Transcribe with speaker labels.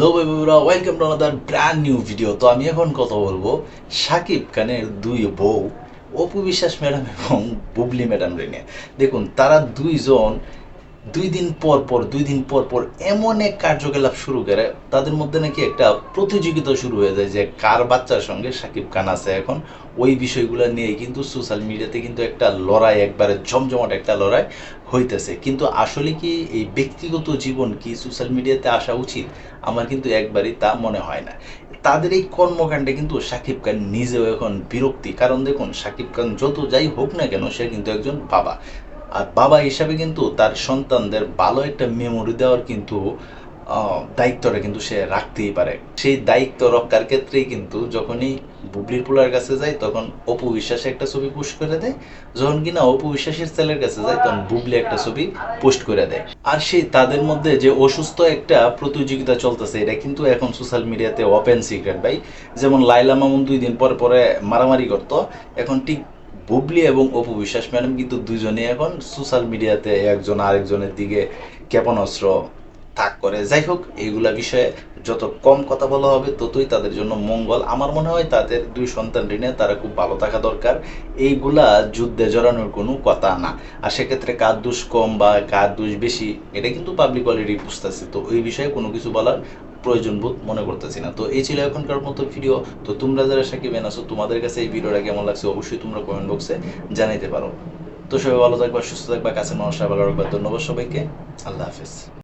Speaker 1: Hello বন্ধুরা welcome to another brand new video তো আমি এখন কথা বলব সাকিব খানের দুই বউ, অপু বিশ্বাস ম্যাডাম এবং বুবলি ম্যাডাম নিয়ে। দেখুন, তারা দুইজন দুই দিন পর পর, দুই দিন পর পর এমন এক কার্যকলাপ শুরু করে, তাদের মধ্যে নাকি একটা প্রতিযোগিতা শুরু হয়ে যায় যে কার বাচ্চার সঙ্গে সাকিব খান আছে এখন। ওই বিষয়গুলো নিয়ে কিন্তু সোশ্যাল মিডিয়াতে কিন্তু একটা লড়াই, একবারে জমজমাট একটা লড়াই হইতেছে। কিন্তু আসলে কি এই ব্যক্তিগত জীবন কি সোশ্যাল মিডিয়াতে আসা উচিত? আমার কিন্তু একবারই তা মনে হয় না। তাদের এই কর্মকাণ্ডে কিন্তু সাকিব খান নিজেও এখন বিরক্তি। কারণ দেখুন, সাকিব খান যত যাই হোক না কেন, সে কিন্তু একজন বাবা। আর বাবা হিসাবে কিন্তু তার সন্তানদের ভালো একটা মেমোরি দেওয়ার কিন্তু দায়িত্বটা কিন্তু সে রাখতেই পারে। সেই দায়িত্ব রক্ষার ক্ষেত্রেই কিন্তু যখনই বুবলির পোলার কাছে যায়, তখন অপু বিশ্বাসে একটা ছবি পোস্ট করে দেয়। যখন কিনা অপু বিশ্বাসের ছেলের কাছে যায়, তখন বুবলি একটা ছবি পোস্ট করে দেয়। আর সেই তাদের মধ্যে যে অসুস্থ একটা প্রতিযোগিতা চলতেছে, এটা কিন্তু এখন সোশ্যাল মিডিয়াতে ওপেন সিক্রেট ভাই। যেমন লাইলা মামুন দুই দিন পর পরে মারামারি করতো, এখন ঠিক বুবলি এবং অপু বিশ্বাস ম্যাডাম কিন্তু দুজনে এখন সোশ্যাল মিডিয়াতে একজন আরেকজনের দিকে ক্ষেপণাস্ত্র তাক করে। যাই হোক, এইগুলা বিষয়ে যত কম কথা বলা হবে, ততই তাদের জন্য মঙ্গল। আমার মনে হয় তাদের দুই সন্তান নিয়ে তারা খুব ভালো থাকা দরকার। এইগুলা যুদ্ধে জড়ানোর কোনো কথা না। আর সেক্ষেত্রে কার দোষ কম বা কার দোষ বেশি, এটা কিন্তু পাবলিক অলরেডি বুঝতেছে। তো ওই বিষয়ে কোনো কিছু বলার প্রয়োজন বোধ মনে করতেছি না। তো এই ছিল এখনকার মতো ভিডিও তো তোমরা যারা সাকিব আছো, তোমাদের কাছে এই ভিডিওটা কেমন লাগছে অবশ্যই তোমরা কমেন্ট বক্সে জানাইতে পারো। তো সবাই ভালো থাকবা, সুস্থ থাকবা কাছে মানুষরা ভালো রাখবা ধন্যবাদ সবাইকে। আল্লাহ হাফেজ।